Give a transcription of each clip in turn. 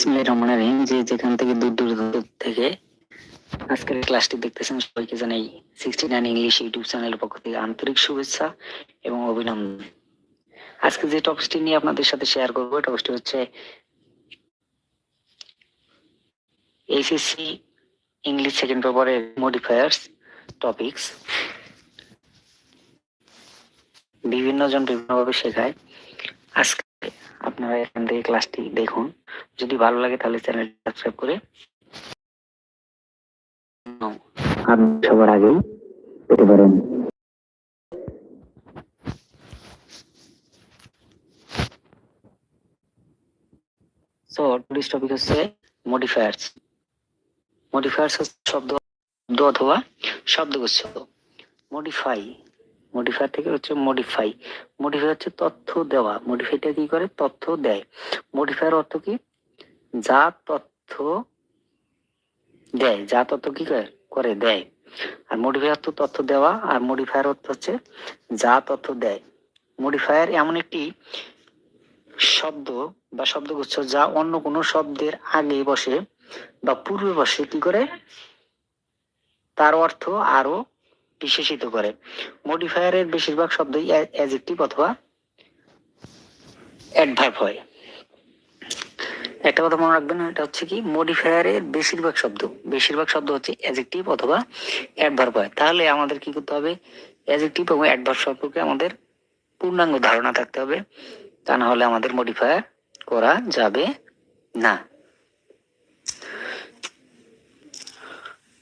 বিসমিল্লাহির রহমানির রহিম যে যেখান থেকে দূর দূর থেকে আজকের ক্লাসটি দেখতেছেন সবাইকে জানাই সিক্সটি নাইন ইংলিশ ইউটিউব চ্যানেলের পক্ষ থেকে আন্তরিক শুভেচ্ছা এবং অভিনন্দন। আজকে যে টপিকটি নিয়ে আপনাদের সাথে শেয়ার করব টপিকটি হচ্ছে এইচএসসি ইংলিশ সেকেন্ড পেপারের মডিফায়ার্স টপিকস বিভিন্ন জন বিভিন্নভাবে শেখায়। আজকে আপনারা এখান থেকে ক্লাসটি দেখুন। যদি ভালো লাগে তাহলে চ্যানেল সাবস্ক্রাইব করে আপনি সবার আগেই পেতে পারেন। সো টুডিস টপিক হচ্ছে মডিফায়ার্স মডিফায়ার্স হচ্ছে শব্দ শব্দ অথবা শব্দগুচ্ছ মডিফাই মডিফায়ার থেকে হচ্ছে মডিফাই মডিফাই হচ্ছে তথ্য দেওয়া। মডিফাইটা কি করে? তথ্য দেয়। মডিফায়ার অর্থ কি? যা তথ্য দেয়। যা তথ্য কি করে? করে, দেয়। আর মডিফায়ার তো তথ্য দেওয়া। আর মডিফায়ার অর্থ হচ্ছে যা তথ্য দেয়। মডিফায়ার এমন একটি শব্দ বা শব্দগুচ্ছ যা অন্য কোনো শব্দের আগে বসে বা পূর্বে বসে কি করে? তার অর্থ আরও বিশেষিত করে। মডিফায়ারের বেশিরভাগ শব্দই অ্যাজেক্টিভ অথবা অ্যাডভার্ব হয়। একটা কথা মনে রাখবেন, এটা হচ্ছে কি মডিফায়ারের বেশিরভাগ শব্দ। বেশিরভাগ শব্দ হচ্ছে অ্যাজেক্টিভ অথবা অ্যাডভার্ব হয়। তাহলে আমাদের কি করতে হবে? অ্যাজেক্টিভ এবং অ্যাডভার্ব সম্পর্কে আমাদের পূর্ণাঙ্গ ধারণা থাকতে হবে। তা না হলে আমাদের মডিফায়ার করা যাবে না।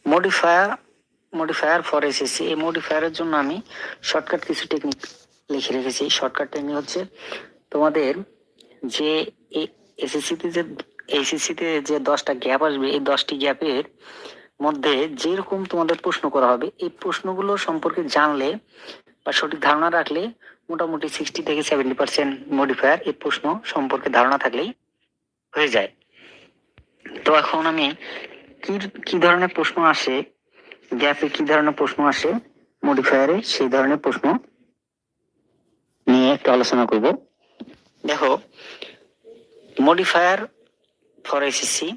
মডিফায়ার মডিফায়ার ফর এসএসসি এই মডিফায়ারের জন্য আমি শর্টকাট কিছু টেকনিক লিখে রেখেছি। শর্টকাট টেকনিক হচ্ছে তোমাদের যে এসএসসিতে যে এসএসসিতে যে দশটা গ্যাপ আসবে, এই দশটি গ্যাপের মধ্যে যেরকম তোমাদের প্রশ্ন করা হবে, এই প্রশ্নগুলো সম্পর্কে জানলে বা সঠিক ধারণা রাখলে মোটামুটি সিক্সটি থেকে সেভেন্টি পার্সেন্ট মডিফায়ার এই প্রশ্ন সম্পর্কে ধারণা থাকলেই হয়ে যায়। তো এখন আমি কি কি ধরনের প্রশ্ন আসে গ্যাপে কি ধরনের প্রশ্ন আসে? মডিফায়ারে সেই ধরনের প্রশ্ন নিয়ে একটু আলোচনা করব। দেখো, modifier for SSC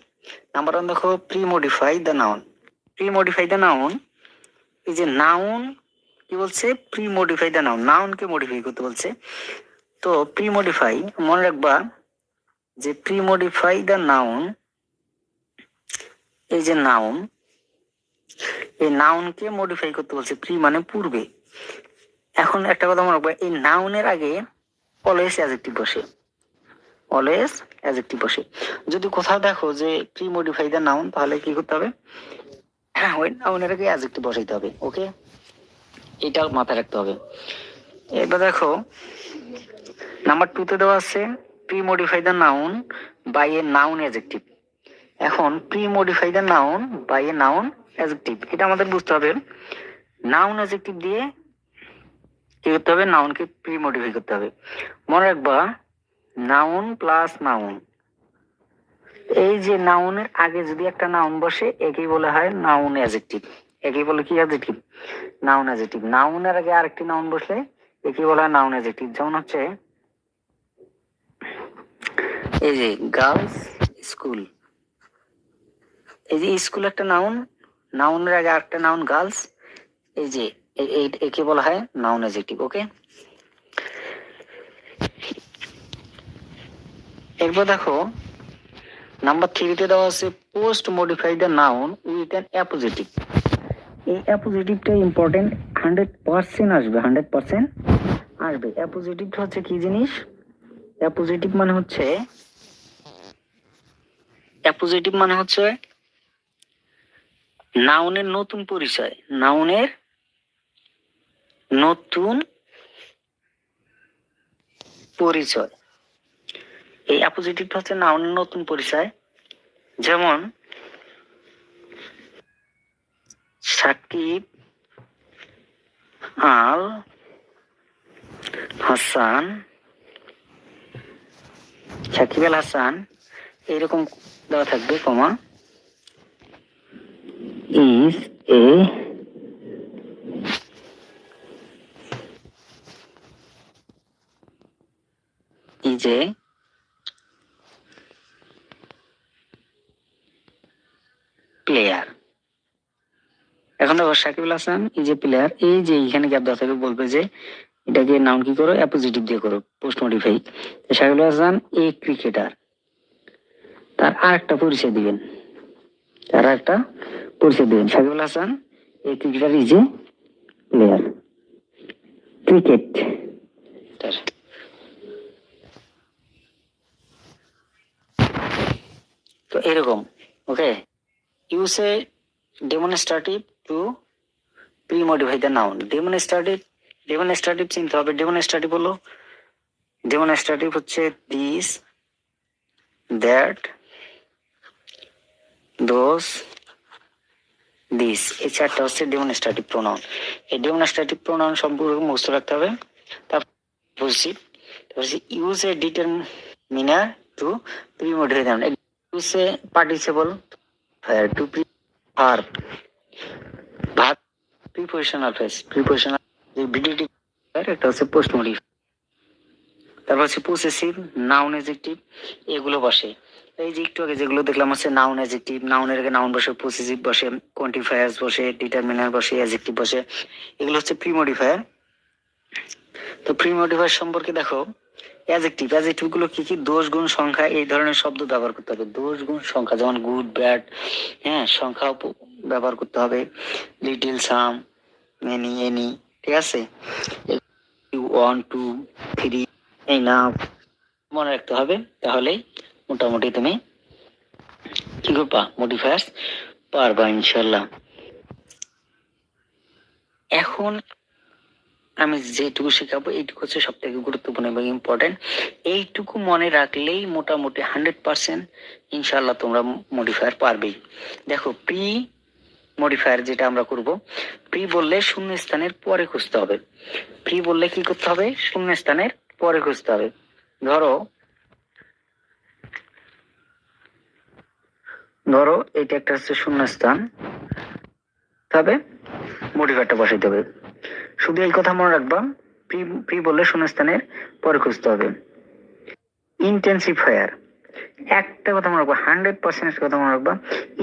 number one দেখো pre modify the noun pre modify the noun এই যে নাউন কি বলছে? প্রি মডিফাই দ্য নাউন নাউনকে মডিফাই করতে বলছে। তো প্রি মডিফাই মনে রাখবা যে প্রি মডিফাই দ্য নাউন এই যে নাউন এই নাউনকে মডিফাই করতে বলছে প্রি মানে পূর্বে। এখন একটা কথা মনে রাখবা, এই নাউনের আগে অলওয়েজ অ্যাজেক্টিভ বসে। অলওয়েজ অ্যাজেক্টিভ বসে। যদি কোথাও দেখো যে প্রি মডিফাই দ্য নাউন তাহলে কি করতে হবে? হ্যাঁ ওই নাউনের আগে অ্যাজেক্টিভ বসাইতে হবে ওকে এটা মাথায় রাখতে হবে। এবার দেখো নাম্বার টুতে দেওয়া আছে pre modify the noun by a noun adjective এখন pre modify the noun by a noun adjective এটা আমাদের বুঝতে হবে। নাউন অ্যাজেক্টিভ দিয়ে কি করতে হবে? নাউনকে প্রি মডিফাই করতে হবে। মনে রাখবা নাউন প্লাস নাউন এই যে নাউনের আগে যদি একটা নাউন বসে, একেই বলা হয় নাউন অ্যাজেক্টিভ একেই বলে কি অ্যাজেক্টিভ নাউন অ্যাজেক্টিভ নাউনের আগে আরেকটি নাউন বসলে, একেই বলা হয় নাউন অ্যাজেক্টিভ যেমন হচ্ছে, এই যে গার্লস স্কুল এই যে স্কুল একটা নাউন নাউনের আগে আরেকটা নাউন, গার্লস। এই যে একে বলা হয় নাউন অ্যাজেক্টিভ ওকে? এরপর দেখো, নাম্বার থ্রিতে দেওয়া আছে, post modify the noun with an appositive. এই অ্যাপোজিটিভটা ইম্পর্টেন্ট হান্ড্রেড পার্সেন্ট আসবে হান্ড্রেড পার্সেন্ট আসবে। অ্যাপোজিটিভটা হচ্ছে কি জিনিস? অ্যাপোজিটিভ মানে হচ্ছে, অ্যাপোজিটিভ মানে হচ্ছে নাউনের নতুন পরিচয়, নাউনের নতুন পরিচয়। এই অ্যাপোজিটিভটা হচ্ছে নাউনের নতুন পরিচয়। যেমন, সাকিব আল হাসান, সাকিব আল হাসান এইরকম দেওয়া থাকবে, কমা। is a is a player. এখন দেখো Sakibul Hasan is a player এই যে এখানে গ্যাপ দেওয়া থাকে বলবে যে এটাকে নাউন কি করো? অ্যাপোজিটিভ দিয়ে করো post modify Sakibul Hasan, a cricketer তার আর একটা পরিচয় দিবেন। তার একটা পরিচয় দিবেন সাকিবুল হাসান, এই ক্রিকেটার ইজ প্লেয়ার ক্রিকেট। তো এরকম, okay? A demonstrative to the noun demonstrative demonstrative চিনতে হবে। ডেমনস্ট্রেটিভ হলো ডেমনস্ট্রেটিভ হচ্ছে দিস দ্যাট দোস দিস এই চারটা হচ্ছে ডেমনস্ট্রেটিভ প্রোনাউন এই ডেমনস্ট্রেটিভ প্রোনাউন সম্পর্কে মুখস্থ রাখতে হবে। তারপর বলছি use a determiner to pre modify the noun use a participle to pre verb verb prepositional phrase prepositional যে ভিডিওটি একটা হচ্ছে পোস্ট মডিফ তারপর হচ্ছে পসেসিভ নাউন এজেক্টিভ এগুলো বসে। এই যে একটু আগে যেগুলো দেখলাম হচ্ছে নাউন এজেক্টিভ নাউনের আগে নাউন বসে পসেসিভ বসে কোয়ান্টিফায়ার্স বসে ডিটারমিনার বসে এজেক্টিভ বসে, এগুলো হচ্ছে প্রি মডিফায়ার তো প্রি মডিফায়ার সম্পর্কে দেখো অ্যাজেক্টিভ অ্যাজেক্টিভগুলো কি কি? দোষ গুণ সংখ্যা, এই ধরনের শব্দ ব্যবহার করতে হবে। দোষ গুণ সংখ্যা, যেমন গুড ব্যাড হ্যাঁ সংখ্যা ব্যবহার করতে হবে। লিটিল সাম মেনি এনি ঠিক আছে? ওয়ান টু থ্রি এই না মনে রাখতে হবে। তাহলেই মোটামুটি তুমি কি করবা মডিফায়ার্স পারবা ইনশাল্লাহ। এখন আমি যেটুকু শেখাবো, এইটুকু হচ্ছে সব থেকে গুরুত্বপূর্ণ এবং ইম্পর্টেন্ট এইটুকু মনে রাখলেই মোটামুটি হান্ড্রেড পার্সেন্ট ইনশাল্লাহ তোমরা মডিফায়ার পারবেই। দেখো প্রি মডিফায়ার যেটা আমরা করব প্রি বললে শূন্য স্থানের পরে খুঁজতে হবে। প্রি বললে কি করতে হবে? শূন্য স্থানের পরে খুঁজতে হবে। ধরো ধরো এটা একটা হচ্ছে শূন্য স্থান তবে মডিফায়ারটা বসাইতে হবে। শুধু এই কথা মনে রাখবা প্রি প্রি বললে শূন্যস্থানের পরে খুঁজতে হবে। ইন্টেন্সিফায়ার একটা কথা মনে রাখবা হান্ড্রেড পার্সেন্ট কথা মনে রাখবা।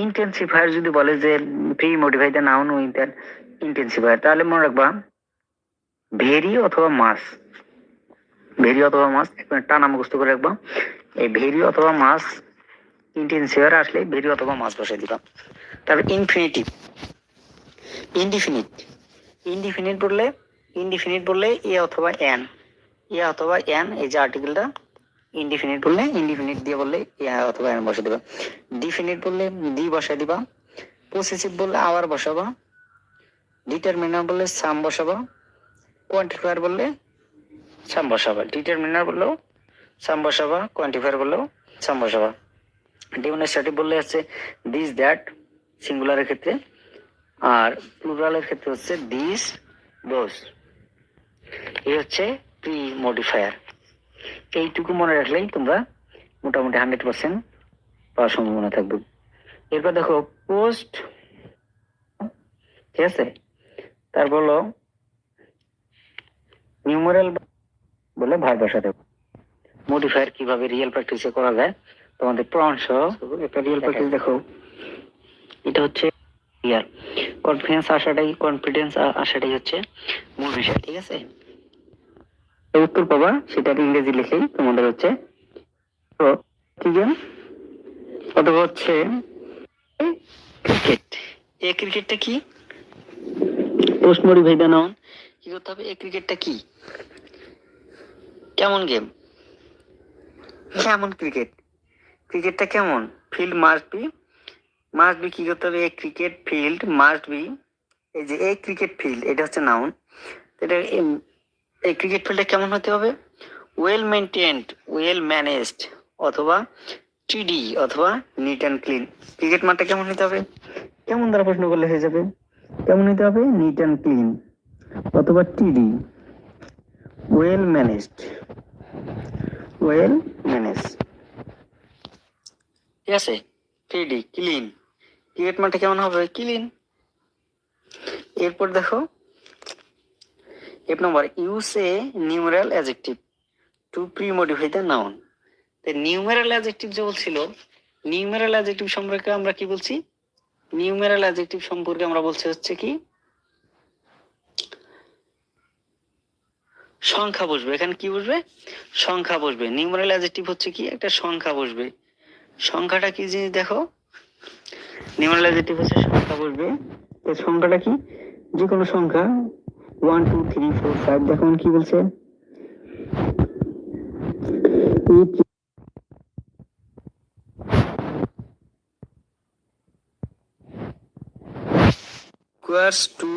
ইন্টেন্সিফায়ার যদি বলে যে pre modify the noun with that intensifier তাহলে মনে রাখবা, ভেরি অথবা মাস, ভেরি অথবা মাস টানা মুখস্থ করে রাখবা। এই ভেরি অথবা মাস ইন্টেন্সিফায়ার আসলে ভেরি অথবা মাস বসাই দিবা তারপর ইনফিনিটিভ ইনডিফিনিট ইনডিফিনিট বললে ইনডিফিনিট বললে এ অথবা এন এ অথবা এন এই যে আর্টিকেলটা ইনডিফিনিট বললে ইনডিফিনিট দিয়ে বললে এ অথবা এন বসে দিবা। ডিফিনিট বললে ডি বসাই দিবা। পসেসিভ বললে আওয়ার বসাবা। ডিটারমিনার বললে সাম বসাবা। কোয়ান্টিফায়ার বললে সাম বসাবা। ডিটারমিনার বললেও সাম বসাবা কোয়ান্টিফায়ার বললেও সাম বসাবা। ডেমনস্ট্রেটিভ বললে হচ্ছে দিস দ্যাট সিঙ্গুলারের ক্ষেত্রে, আর প্লুরালের ক্ষেত্রে হচ্ছে দিস দোস এই হচ্ছে প্রি মডিফায়ার এইটুকু মনে রাখলেই তোমরা মোটামুটি হান্ড্রেড পার্সেন্ট পাওয়ার সম্ভাবনা থাকবে। এরপর দেখো পোস্ট ঠিক আছে? তারপর হলো নিউমারাল বলে ভার বসাতে মডিফায়ার কীভাবে রিয়েল প্র্যাকটিসে করা যায়? তোমাদের প্রমাণ সহ একটা রিয়েল প্র্যাকটিস দেখো এটা হচ্ছে রিয়াল কনফিডেন্স আসাটাই কনফিডেন্স আসাটাই হচ্ছে মূল বিষয় ঠিক আছে? এই উত্তর পাবা সেটা ইংরেজি লিখেই তোমাদের হচ্ছে তো কি গেম অথবা হচ্ছে ক্রিকেট এ ক্রিকেটটা কি? পোস্ট মডিফাই দা নাউন কি করতে হবে? এ ক্রিকেটটা কি? কেমন গেম কেমন ক্রিকেট ক্রিকেটটা কেমন? Field must be must be কি করতে হবে? A cricket field must be এই যে এ ক্রিকেট ফিল্ড এটা হচ্ছে নাউন এটা এই ক্রিকেট ফিল্ডটা কেমন হতে হবে? ওয়েল মেনটেন্ড ওয়েল ম্যানেজড অথবা টিডি অথবা নিট অ্যান্ড ক্লিন ক্রিকেট মাঠটা কেমন হতে হবে? কেমন দ্বারা প্রশ্ন করলে হয়ে যাবে? কেমন হতে হবে? নিট অ্যান্ড ক্লিন অথবা টিডি ওয়েল ম্যানেজড ওয়েল ম্যানেজ ঠিক আছে? টিডি ক্লিন ক্রিকেট মাঠটা কেমন হবে? ক্লিন এরপর দেখো এক নম্বর use a numeral adjective to pre modify the noun numeral adjective যে বলছিল নিউমেরাল অ্যাজেক্টিভ সম্পর্কে আমরা কি বলছি? নিউমেরাল অ্যাডজেক্টিভ সম্পর্কে আমরা বলছি হচ্ছে কি? সংখ্যা বসবে। এখানে কি বসবে? সংখ্যা বসবে। নিউমেরাল অ্যাডজেক্টিভ হচ্ছে কি? একটা সংখ্যা বসবে। সংখ্যাটা কি জিনিস দেখো? নিউমেরাল অ্যাডজেক্টিভ হচ্ছে সংখ্যা বলবে। তো সংখ্যাটা কি? যে কোনো সংখ্যা one two three four five দেখুন কি বলছে? Equals to